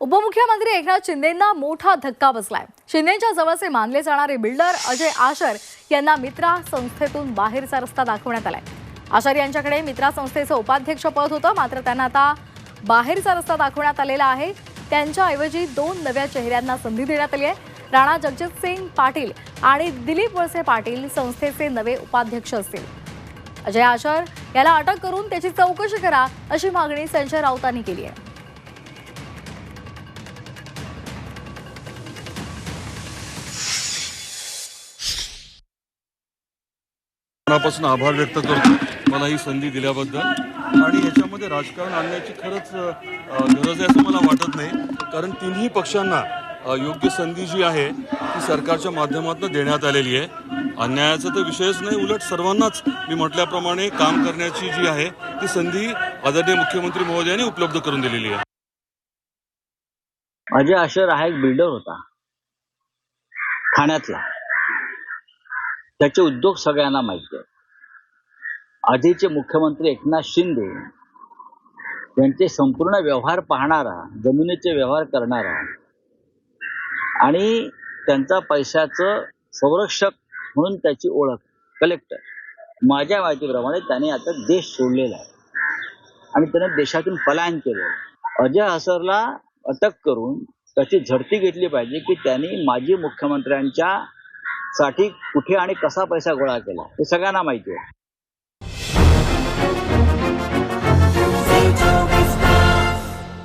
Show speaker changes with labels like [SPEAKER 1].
[SPEAKER 1] उपमुख्यमंत्री एकनाथ शिंदेंना मोठा धक्का बसलाय. शिंदेच्या जवळचे मानले जाणारे बिल्डर अजय आशर यांना मित्रा संस्थेतून बाहेरचा रस्ता दाखवण्यात आलाय. आशर यांच्याकडे मित्रा संस्थेचं उपाध्यक्ष पद होतं मात्र त्यांना आता बाहेरचा रस्ता दाखवण्यात आलेला आहे. त्यांच्याऐवजी दोन नव्या चेहऱ्यांना संधी देण्यात आली आहे. राणा जगजित सिंग पाटील आणि दिलीप वळसे पाटील संस्थेचे नवे उपाध्यक्ष असतील. अजय आशर याला अटक करून त्याची चौकशी करा अशी मागणी संजय राऊतांनी केली आहे.
[SPEAKER 2] मनापासून आभार व्यक्त करतो. मला ही संधी दिल्याबद्दल. आणि याच्यामध्ये राजकारण आणण्याची खरंच गरज आहे असं मला वाटत नाही. कारण तिन्ही पक्षांना योग्य संधी जी आहे ती सरकारच्या माध्यमातून देण्यात आलेली आहे. अन्यायाचा तर विषयच नाही उलट सर्वांनाच मी म्हटल्याप्रमाणे काम करण्याची जी आहे ती संधी आदरणीय मुख्यमंत्री महोदयांनी उपलब्ध करून दिलेली आहे.
[SPEAKER 3] अजय आशर हा एक बिल्डर होता. ठाण्यातला. त्याचे उद्योग सगळ्यांना माहिती आहेत आधीचे मुख्यमंत्री एकनाथ शिंदे यांचे संपूर्ण व्यवहार पाहणारा जमिनीचे व्यवहार करणारा आणि त्यांचा पैशाचं संरक्षक म्हणून त्याची ओळख कलेक्टर माझ्या माहितीप्रमाणे त्याने आता देश सोडलेला आहे. आणि त्याने देशातून पलायन केलं अजय हसरला अटक करून त्याची झडती घेतली पाहिजे की त्यांनी माजी मुख्यमंत्र्यांच्या साठी कुठे आणि कसा पैसा गोळा केला? हे सगळ्यांना माहिती आहे.